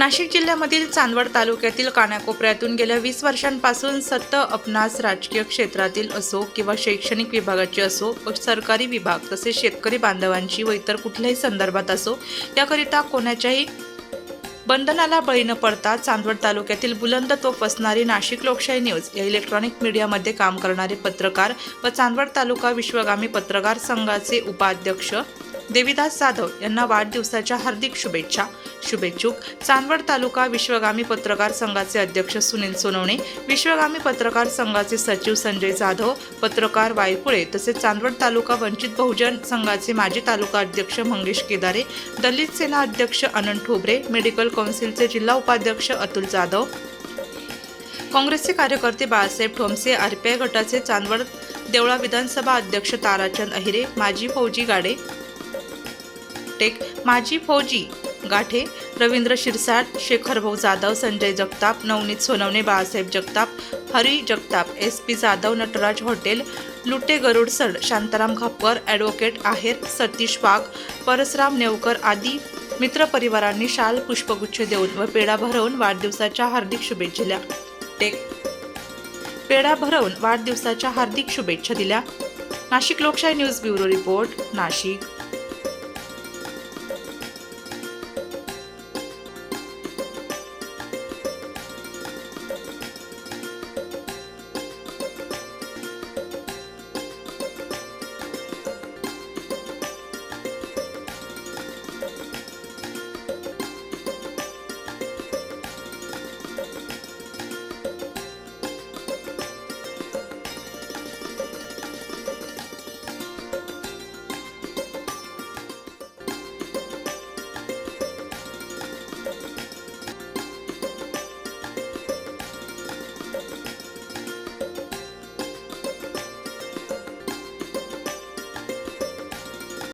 नाशिक जिल्ह्यामधील चांदवड तालुक्यातील कानाकोपऱ्यातून गेल्या वीस वर्षांपासून सत्त अपनास राजकीय क्षेत्रातील असो किंवा शैक्षणिक विभागाची असो व सरकारी विभाग तसेच शेतकरी बांधवांची व इतर कुठल्याही संदर्भात असो त्याकरिता कोणाच्याही बंधनाला बळी न पडता चांदवड तालुक्यातील बुलंद तोफ असणारी नाशिक लोकशाही न्यूज या इलेक्ट्रॉनिक मीडियामध्ये काम करणारे पत्रकार व चांदवड तालुका विश्वगामी पत्रकार संघाचे उपाध्यक्ष देविदास जाधव यांना वाढदिवसाच्या हार्दिक शुभेच्छा. शुभेच्छुक चांदवड तालुका विश्वगामी पत्रकार संघाचे अध्यक्ष सुनील सोनवणे विश्वगामी पत्रकार संघाचे सचिव संजय जाधव पत्रकार वायकुळे तसेच चांदवड तालुका वंचित बहुजन संघाचे माजी तालुका अध्यक्ष मंगेश केदारे दलित सेना अध्यक्ष अनंत ठोबरे मेडिकल कौन्सिलचे जिल्हा उपाध्यक्ष अतुल जाधव काँग्रेसचे कार्यकर्ते बाळासाहेब ठोमसे आरपीआय गटाचे चांदवड देवळा विधानसभा अध्यक्ष ताराचंद अहिरे माजी फौजी गाडे टेक माजी फौजी गाठे Ravindra Shirsat Shekhar Bhau Jadhav Sanjay Jagtap Navneet Sonawane Balasaheb Jagtap Hari Jagtap S P Jadhav Nataraj hotel Lute Garudsad Shantaram Khapkar advocate Aher Satish Wagh Parasram Nevkar आदी मित्रपरिवारांनी शाल पुष्पगुच्छ देऊन व पेढा भरवून वाढदिवसाच्या हार्दिक शुभेच्छा दिल्या. टेक. पेढा भरवून वाढदिवसाच्या हार्दिक शुभेच्छा दिल्या. नाशिक लोकशाही न्यूज ब्युरो रिपोर्ट नाशिक.